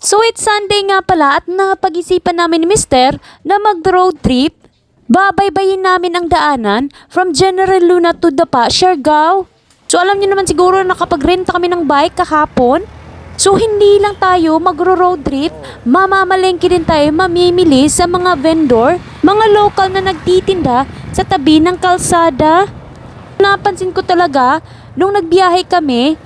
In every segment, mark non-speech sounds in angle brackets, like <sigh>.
So it's Sunday nga pala at napag-isipan namin ni Mister na mag-road trip. Babaybayin namin ang daanan from General Luna to Dapa, Siargao. So alam niyo naman siguro na kapag renta kami ng bike kahapon, So hindi lang tayo magro-road trip, mamamalengke din tayo mamimili sa mga vendor, mga local na nagtitinda sa tabi ng kalsada. Napansin ko talaga, nung nagbiyahe kami,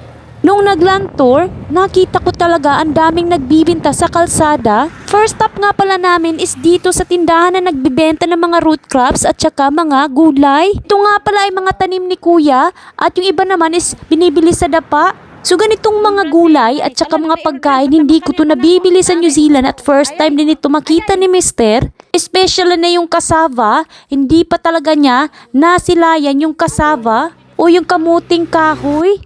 nung nagland tour, nakita ko talaga ang daming nagbibinta sa kalsada. First stop nga pala namin is dito sa tindahan na nagbibenta ng mga root crops at saka mga gulay. Ito nga pala ay mga tanim ni kuya at yung iba naman is binibili sa dapa. So ganitong mga gulay at saka mga pagkain hindi ko to nabibili sa New Zealand at first time din ito makita ni Mister. Especially na yung kasava, hindi pa talaga niya nasilayan yung kasava o yung kamuting kahoy.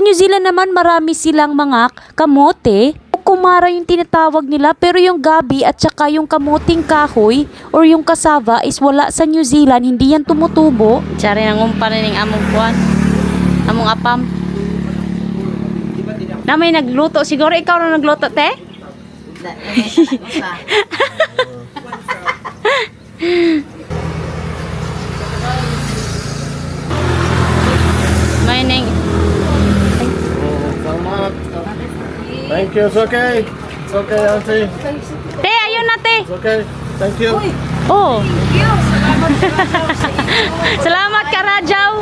Sa New Zealand naman marami silang mga kamote o kumara yung tinatawag nila pero yung gabi at saka yung kamuting kahoy or yung kasava is wala sa New Zealand, hindi yan tumutubo. Tsari nang umpa rin ang among kuwan. Among apam. Na may nagluto. Siguro ikaw na nagluto, te? <laughs> may nang... Salamat. Thank you. It's okay. It's okay, auntie. Te, ayun na, te. It's okay. Thank you. Oh. <laughs> Salamat ka, Rajaw.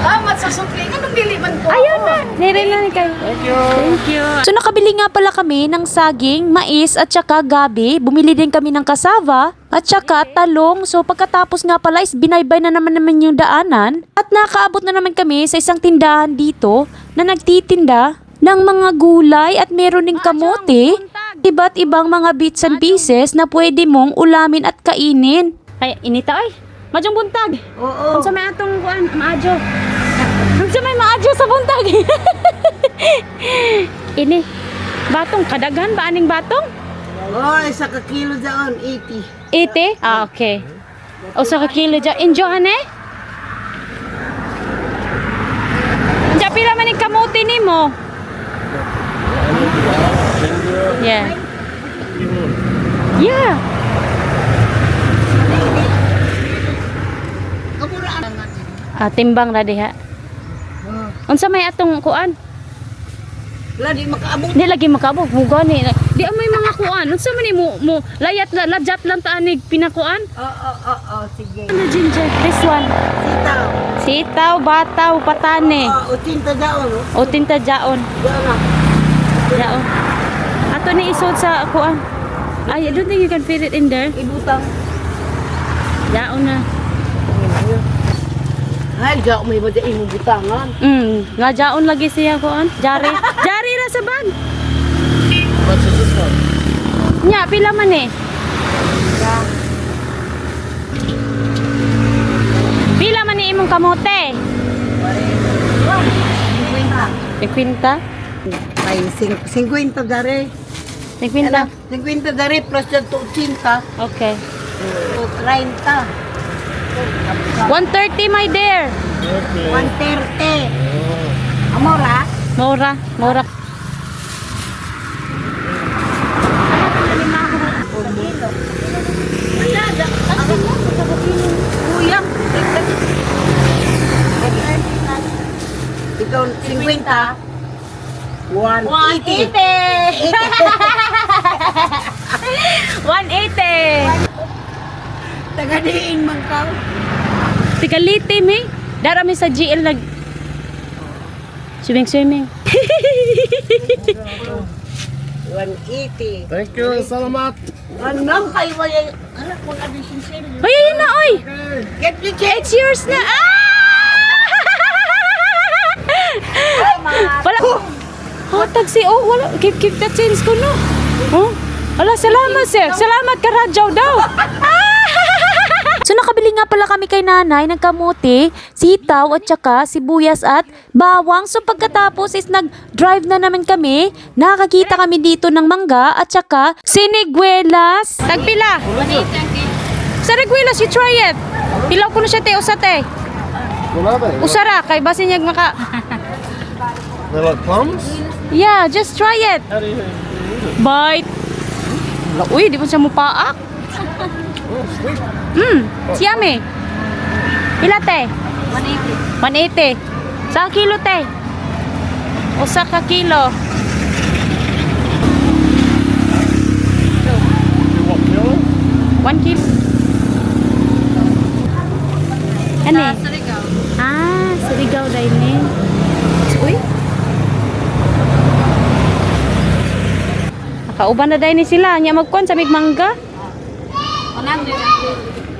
Salamat sa sukli. Anong diliman ko? Ayun na. Nire na ni kayo. Thank you. Thank you. So nakabili nga pala kami ng saging, mais at saka gabi. Bumili din kami ng kasava at saka talong. So pagkatapos nga pala is binaybay na naman naman yung daanan. At nakaabot na naman kami sa isang tindahan dito na nagtitinda ng mga gulay at meron ding kamote. Iba't ibang mga bits and pieces na pwede mong ulamin at kainin. Ay, inita oy. Majong buntag. Oo. Kung sa may atong kuan, maadyo. Kung sa may maadyo sa buntag. <laughs> Ini. Batong kadaghan ba aning batong? Oh, isa ka kilo dyan, 80. 80? Ah, okay. O sa kakilo dyan. Enjoy ane? Diyan pila man yung kamuti ni mo. Yeah. Yeah. Ah, timbang na diha. Unsa may atong kuan? Wala, di makaabot. Di lagi makabog muga ni. Di may mga kuan. Unsa man mo, mo layat la lajat lang taanig pinakuan? Oo, oo, oo, sige. Ano ginger? This one. Sitaw. Sitaw, bataw, patane. Oo, tinta daon. oh. O tinta jaon. Diyan na. Jaon. Ni isod sa kuan. Ay, I don't think you can fit it in there. Ibutang. Jaon na. Ay, diyan may madaing mong butangan. Mm, nga jaon lagi siya kuan. Jari. Jari ra sa bag. Nya, pila man eh. Pila man ni imong kamote? 50? Ay, sing- 50 dari. 50? 50 dari plus dyan to 80. Okay. O 30. 130 my dear. Okay. 130. Oh. Amora? Mura, mura. Kuya. Ikaw, 50. 180. 180. <laughs> Tagadiin man ka. Tikaliti mi. Dara mi sa GL nag swimming swimming. 180. Thank you. Salamat. Anong kayo ba yung... Anak mo na din sincere. Hoy, ayun na oy. Get me. It's yours na. Ah! Wala. Oh, taxi. Oh, wala. Keep, keep that change ko, no? Oh? Wala, salamat, sir. Salamat ka, Radjaw daw. <laughs> So nakabili nga pala kami kay nanay ng kamote, sitaw at saka sibuyas at bawang. So pagkatapos is nag-drive na naman kami. Nakakita kami dito ng mangga at saka siniguelas. Tagpila. Sa you try it. Pilaw ko na siya, te. Usa, te. They? Usara, kay basin niya maka... They're like plums? Yeah, just try it. How do you Bite. Uy, di mo siya mupaak. Hmm, siyame. Pila te? 180. 180. Sa kilo te? Usa ka kilo. 1 kilo. Ano eh? Ah, surigaw dahil ni. Uy. Nakauban na dahil ni sila. Nya magkuhan sa migmangga.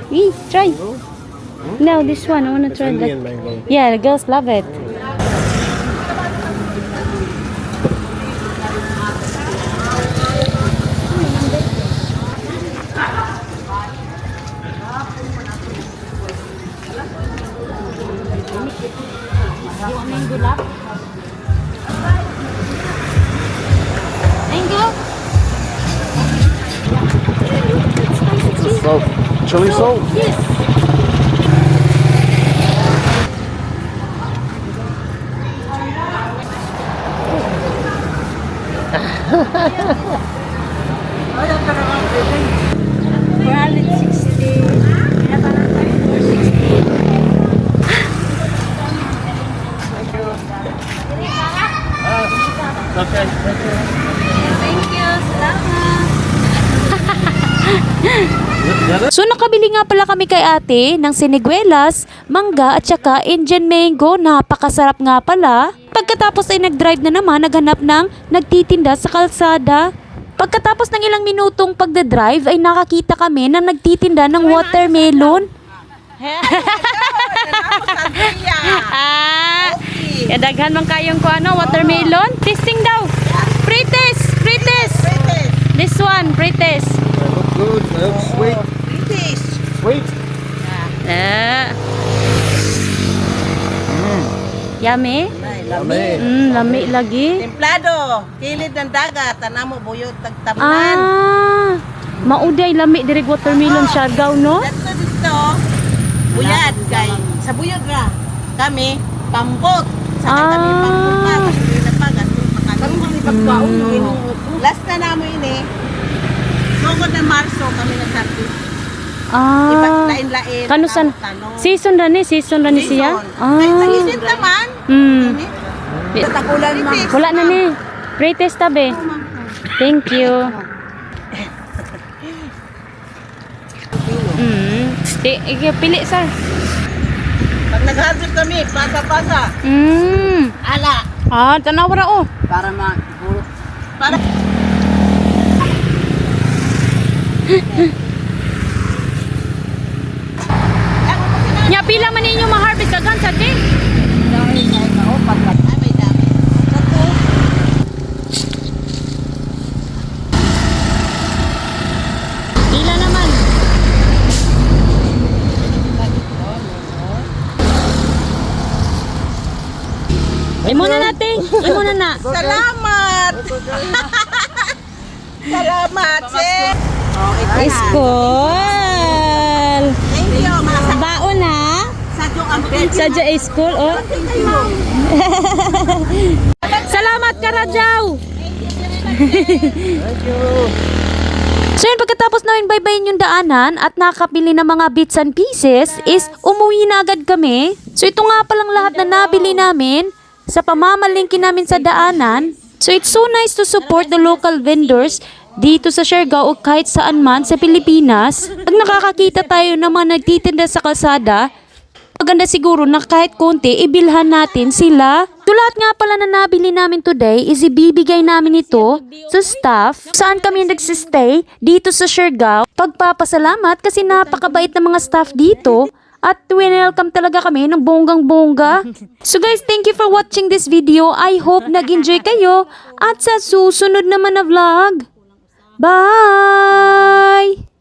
Eh, try. No, this one. I wanna try that. Yeah, the girls love it. Officially no. Yes. Ha ha ha! So nakabili nga pala kami kay ate ng siniguelas, mangga at saka Indian mango. Napakasarap nga pala. Pagkatapos ay nag-drive na naman, naghanap ng nagtitinda sa kalsada. Pagkatapos ng ilang minutong pagdadrive ay nakakita kami na nagtitinda ng watermelon. <laughs> Ah, kadaghan man kayong ko ano, watermelon. Tasting daw. Pretest, pretest. This one, pretest. Good. Sweet. Sweet. Ah. Yummy? Yummy. Mm, lami lagi. Templado, kilid ng dagat, tanamo buyot tagtamnan. Ah, mauday lami dirig watermelon siargaw, no? Dito dito, buyad kay sa buyod ra. Kami pambot. Sa Ah. kami pambot pa, kasi na pa gasto pa kami. Kami pagkaon Last na namo ini. Sugod na Marso kami nagsabi. Iba Ah. lain-lain. Kano san? tanong-tanong. Season ra ni, season ra ni siya? Ah. tag-isip naman. Hmm. Tagulan ma. Wala na ni. Pretest tabi. Thank you. <laughs> Mm. Pili sir. Pag nag-harvest kami, pasa-pasa. Mm. Ala. Ah, tanaw ra oh. Para ma para <laughs> Nya pila man ninyo ma-harvest kagan sa di? Ay, may dami. Sato. Pila naman. Imo na natin. Imo na na. Salamat. <laughs> Salamat, sir. Oh, ito na. School. Thank you, mga Baon na. sadyo ang thank Sa Sa school oh. Thank <laughs> you. Salamat ka Rajaw. <laughs> So yun, pagkatapos namin baybayin yung daanan at nakapili ng mga bits and pieces is umuwi na agad kami. So ito nga palang lahat na nabili namin sa pamamalingki namin sa daanan. So it's so nice to support the local vendors dito sa Siargao o kahit saan man sa Pilipinas. Pag nakakakita tayo ng mga nagtitinda sa kalsada, Maganda siguro na kahit konti, ibilhan natin sila. So lahat nga pala na nabili namin today is ibibigay namin ito sa staff. Saan kami nagsistay? Dito sa Siargao. Pagpapasalamat kasi napakabait ng mga staff dito. At welcome talaga kami ng bonggang-bongga. So guys, thank you for watching this video. I hope nag-enjoy kayo. At sa susunod naman na vlog. Bye!